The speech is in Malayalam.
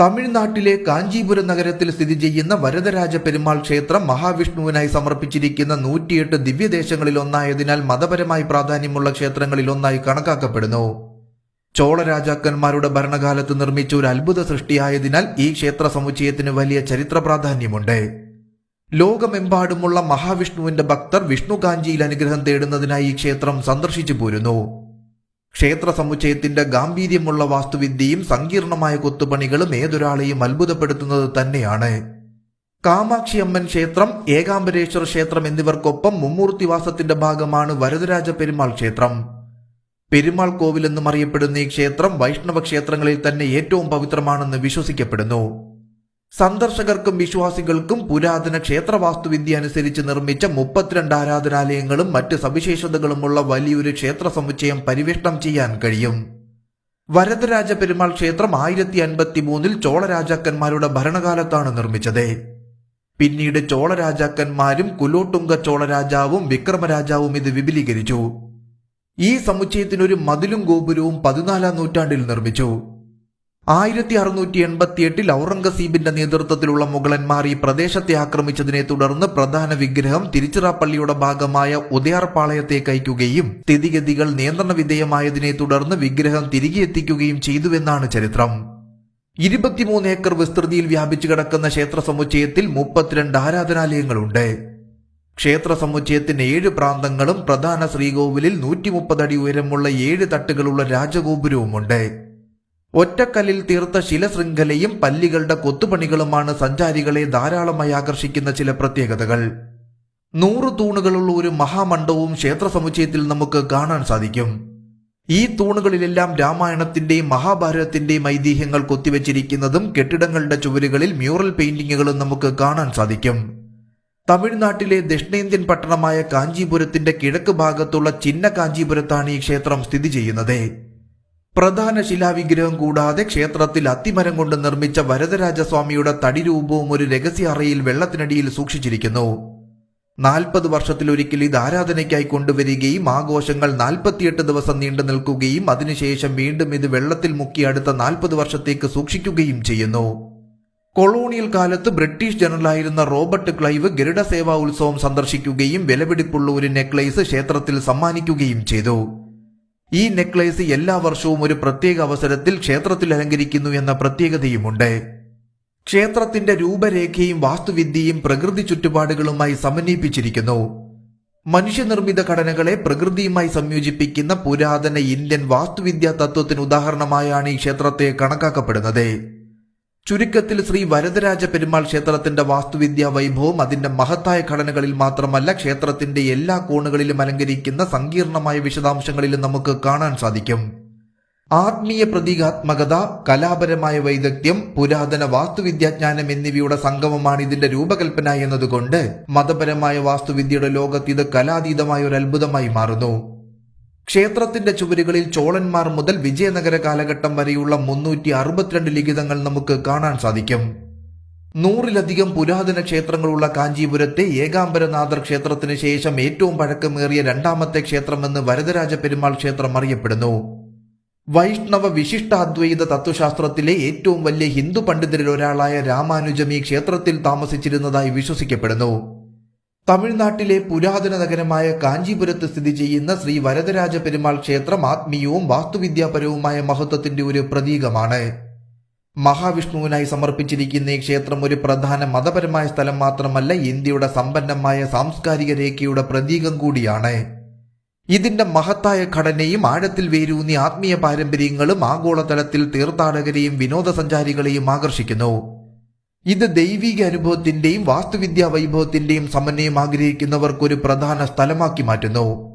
തമിഴ്നാട്ടിലെ കാഞ്ചീപുരം നഗരത്തിൽ സ്ഥിതി ചെയ്യുന്ന വരദരാജ പെരുമാൾ ക്ഷേത്രം മഹാവിഷ്ണുവിനായി സമർപ്പിച്ചിരിക്കുന്ന നൂറ്റിയെട്ട് ദിവ്യദേശങ്ങളിൽ ഒന്നായതിനാൽ മതപരമായി പ്രാധാന്യമുള്ള ക്ഷേത്രങ്ങളിൽ ഒന്നായി കണക്കാക്കപ്പെടുന്നു. ചോള രാജാക്കന്മാരുടെ ഭരണകാലത്ത് നിർമ്മിച്ച ഒരു അത്ഭുത സൃഷ്ടിയായതിനാൽ ഈ ക്ഷേത്ര സമുച്ചയത്തിന് വലിയ ചരിത്ര പ്രാധാന്യമുണ്ട്. ലോകമെമ്പാടുമുള്ള മഹാവിഷ്ണുവിന്റെ ഭക്തർ വിഷ്ണു കാഞ്ചിയിൽ അനുഗ്രഹം തേടുന്നതിനായി ഈ ക്ഷേത്രം സന്ദർശിച്ചു പോരുന്നു. ക്ഷേത്ര സമുച്ചയത്തിന്റെ ഗാംഭീര്യമുള്ള വാസ്തുവിദ്യയും സങ്കീർണമായ കൊത്തുപണികളും ഏതൊരാളെയും അത്ഭുതപ്പെടുത്തുന്നത് തന്നെയാണ്. കാമാക്ഷി അമ്മൻ ക്ഷേത്രം ഏകാംബരേശ്വര ക്ഷേത്രം എന്നിവർക്കൊപ്പം മുമ്മൂർത്തിവാസത്തിന്റെ ഭാഗമാണ് വരദരാജ പെരുമാൾ ക്ഷേത്രം. പെരുമാൾ കോവിൽ എന്നും അറിയപ്പെടുന്ന ഈ ക്ഷേത്രം വൈഷ്ണവ ക്ഷേത്രങ്ങളിൽ തന്നെ ഏറ്റവും പവിത്രമാണെന്ന് വിശ്വസിക്കപ്പെടുന്നു. സന്ദർശകർക്കും വിശ്വാസികൾക്കും പുരാതന ക്ഷേത്ര വാസ്തുവിദ്യ അനുസരിച്ച് നിർമ്മിച്ച മുപ്പത്തിരണ്ട് ആരാധനാലയങ്ങളും മറ്റ് സവിശേഷതകളുമുള്ള വലിയൊരു ക്ഷേത്ര സമുച്ചയം പരിവേഷണം ചെയ്യാൻ കഴിയും. വരദരാജ പെരുമാൾ ക്ഷേത്രം ആയിരത്തി അൻപത്തി മൂന്നിൽ ചോള രാജാക്കന്മാരുടെ ഭരണകാലത്താണ് നിർമ്മിച്ചത്. പിന്നീട് ചോളരാജാക്കന്മാരും കുലോട്ടുങ്ക ചോളരാജാവും വിക്രമരാജാവും ഇത് വിപുലീകരിച്ചു. ഈ സമുച്ചയത്തിനൊരു മതിലും ഗോപുരവും പതിനാലാം നൂറ്റാണ്ടിൽ നിർമ്മിച്ചു. ആയിരത്തി അറുന്നൂറ്റി എൺപത്തിയെട്ടിൽ ഔറംഗസീബിന്റെ നേതൃത്വത്തിലുള്ള മുഗളന്മാർ ഈ പ്രദേശത്തെ ആക്രമിച്ചതിനെ തുടർന്ന് പ്രധാന വിഗ്രഹം തിരുച്ചിറപ്പള്ളിയുടെ ഭാഗമായ ഉദയാർപാളയത്തെ കയക്കുകയും സ്ഥിതിഗതികൾ നിയന്ത്രണ വിധേയമായതിനെ തുടർന്ന് വിഗ്രഹം തിരികെ എത്തിക്കുകയും ചെയ്തുവെന്നാണ് ചരിത്രം. ഇരുപത്തിമൂന്ന് ഏക്കർ വിസ്തൃതിയിൽ വ്യാപിച്ചു കിടക്കുന്ന ക്ഷേത്ര സമുച്ചയത്തിൽ മുപ്പത്തിരണ്ട് ആരാധനാലയങ്ങളുണ്ട്. ക്ഷേത്ര സമുച്ചയത്തിന്റെ ഏഴ് പ്രാന്തങ്ങളും പ്രധാന ശ്രീകോവിലിൽ നൂറ്റി മുപ്പത് അടി ഉയരമുള്ള ഏഴ് തട്ടുകളുള്ള രാജഗോപുരവുമുണ്ട്. ഒറ്റക്കല്ലിൽ തീർത്ത ശിലശൃംഖലയും പല്ലികളുടെ കൊത്തുപണികളുമാണ് സഞ്ചാരികളെ ധാരാളമായി ആകർഷിക്കുന്ന ചില പ്രത്യേകതകൾ. നൂറ് തൂണുകളുള്ള ഒരു മഹാമണ്ഡവും ക്ഷേത്ര സമുച്ചയത്തിൽ നമുക്ക് കാണാൻ സാധിക്കും. ഈ തൂണുകളിലെല്ലാം രാമായണത്തിന്റെയും മഹാഭാരതത്തിന്റെയും ഐതിഹ്യങ്ങൾ കൊത്തിവെച്ചിരിക്കുന്നതും കെട്ടിടങ്ങളുടെ ചുവരുകളിൽ മ്യൂറൽ പെയിന്റിങ്ങുകളും നമുക്ക് കാണാൻ സാധിക്കും. തമിഴ്നാട്ടിലെ ദക്ഷിണേന്ത്യൻ പട്ടണമായ കാഞ്ചീപുരത്തിന്റെ കിഴക്ക് ഭാഗത്തുള്ള ചിന്ന കാഞ്ചീപുരത്താണ് ഈ ക്ഷേത്രം സ്ഥിതി ചെയ്യുന്നത്. പ്രധാന ശിലാവിഗ്രഹം കൂടാതെ ക്ഷേത്രത്തിൽ അത്തിമരം കൊണ്ട് നിർമ്മിച്ച വരദരാജസ്വാമിയുടെ തടി രൂപവും ഒരു രഹസ്യ അറയിൽ വെള്ളത്തിനടിയിൽ സൂക്ഷിച്ചിരിക്കുന്നു. നാൽപ്പത് വർഷത്തിലൊരിക്കൽ ഇത് ആരാധനയ്ക്കായി കൊണ്ടുവരികയും ആഘോഷങ്ങൾ നാൽപ്പത്തിയെട്ട് ദിവസം നീണ്ടു നിൽക്കുകയും അതിനുശേഷം വീണ്ടും ഇത് വെള്ളത്തിൽ മുക്കി അടുത്ത നാൽപ്പത് വർഷത്തേക്ക് സൂക്ഷിക്കുകയും ചെയ്യുന്നു. കൊളോണിയൽ കാലത്ത് ബ്രിട്ടീഷ് ജനറലായിരുന്ന റോബർട്ട് ക്ലൈവ് ഗരുഡ സേവാ ഉത്സവം സന്ദർശിക്കുകയും വിലപിടിപ്പുള്ള ഒരു നെക്ലേസ് ക്ഷേത്രത്തിൽ സമ്മാനിക്കുകയും ചെയ്തു. ഈ നെക്ലേസ് എല്ലാ വർഷവും ഒരു പ്രത്യേക അവസരത്തിൽ ക്ഷേത്രത്തിൽ അലങ്കരിക്കുന്നു എന്ന പ്രത്യേകതയുമുണ്ട്. ക്ഷേത്രത്തിന്റെ രൂപരേഖയും വാസ്തുവിദ്യയും പ്രകൃതി ചുറ്റുപാടുകളുമായി സമന്വയിപ്പിച്ചിരിക്കുന്നു. മനുഷ്യനിർമ്മിത ഘടനകളെ പ്രകൃതിയുമായി സംയോജിപ്പിക്കുന്ന പുരാതന ഇന്ത്യൻ വാസ്തുവിദ്യാ തത്വത്തിന് ഉദാഹരണമായാണ് ഈ ക്ഷേത്രത്തെ കണക്കാക്കപ്പെടുന്നത്. ചുരുക്കത്തിൽ ശ്രീ വരദരാജ പെരുമാൾ ക്ഷേത്രത്തിന്റെ വാസ്തുവിദ്യാ വൈഭവം അതിന്റെ മഹത്തായ ഘടനകളിൽ മാത്രമല്ല ക്ഷേത്രത്തിന്റെ എല്ലാ കോണുകളിലും അലങ്കരിക്കുന്ന സങ്കീർണമായ വിശദാംശങ്ങളിലും നമുക്ക് കാണാൻ സാധിക്കും. ആത്മീയ പ്രതീകാത്മകത കലാപരമായ വൈദഗ്ധ്യം പുരാതന വാസ്തുവിദ്യാജ്ഞാനം എന്നിവയുടെ സംഗമമാണ് ഇതിന്റെ രൂപകൽപ്പന എന്നതുകൊണ്ട് മതപരമായ വാസ്തുവിദ്യയുടെ ലോകത്ത് ഇത് കലാതീതമായ ഒരു അത്ഭുതമായി മാറുന്നു. ക്ഷേത്രത്തിന്റെ ചുവരുകളിൽ ചോളന്മാർ മുതൽ വിജയനഗര കാലഘട്ടം വരെയുള്ള മുന്നൂറ്റി അറുപത്തിരണ്ട് ലിഖിതങ്ങൾ നമുക്ക് കാണാൻ സാധിക്കും. നൂറിലധികം പുരാതന ക്ഷേത്രങ്ങളുള്ള കാഞ്ചീപുരത്തെ ഏകാംബരനാഥർ ക്ഷേത്രത്തിന് ശേഷം ഏറ്റവും പഴക്കമേറിയ രണ്ടാമത്തെ ക്ഷേത്രമെന്ന് വരദരാജ പെരുമാൾ ക്ഷേത്രം അറിയപ്പെടുന്നു. വൈഷ്ണവ വിശിഷ്ടാദ്വൈത തത്വശാസ്ത്രത്തിലെ ഏറ്റവും വലിയ ഹിന്ദു പണ്ഡിതരിൽ ഒരാളായ രാമാനുജം ഈ ക്ഷേത്രത്തിൽ താമസിച്ചിരുന്നതായി വിശ്വസിക്കപ്പെടുന്നു. തമിഴ്നാട്ടിലെ പുരാതന നഗരമായ കാഞ്ചീപുരത്ത് സ്ഥിതി ചെയ്യുന്ന ശ്രീ വരദരാജ പെരുമാൾ ക്ഷേത്രം ആത്മീയവും വാസ്തുവിദ്യാപരവുമായ മഹത്വത്തിന്റെ ഒരു പ്രതീകമാണ്. മഹാവിഷ്ണുവിനായി സമർപ്പിച്ചിരിക്കുന്ന ഈ ക്ഷേത്രം ഒരു പ്രധാന മതപരമായ സ്ഥലം മാത്രമല്ല ഇന്ത്യയുടെ സമ്പന്നമായ സാംസ്കാരിക രേഖയുടെ പ്രതീകം കൂടിയാണ്. ഇതിന്റെ മഹത്തായ ഘടനയും ആഴത്തിൽ വേരൂന്നിയ ആത്മീയ പാരമ്പര്യങ്ങളും ആഗോളതലത്തിൽ തീർത്ഥാടകരെയും വിനോദസഞ്ചാരികളെയും ആകർഷിക്കുന്നു. ഇത് ദൈവിക അനുഭവത്തിന്റെയും വാസ്തുവിദ്യാ വൈഭവത്തിന്റെയും സമന്വയം ആഗ്രഹിക്കുന്നവർക്ക് ഒരു പ്രധാന സ്ഥലമാക്കി മാറ്റുന്നു.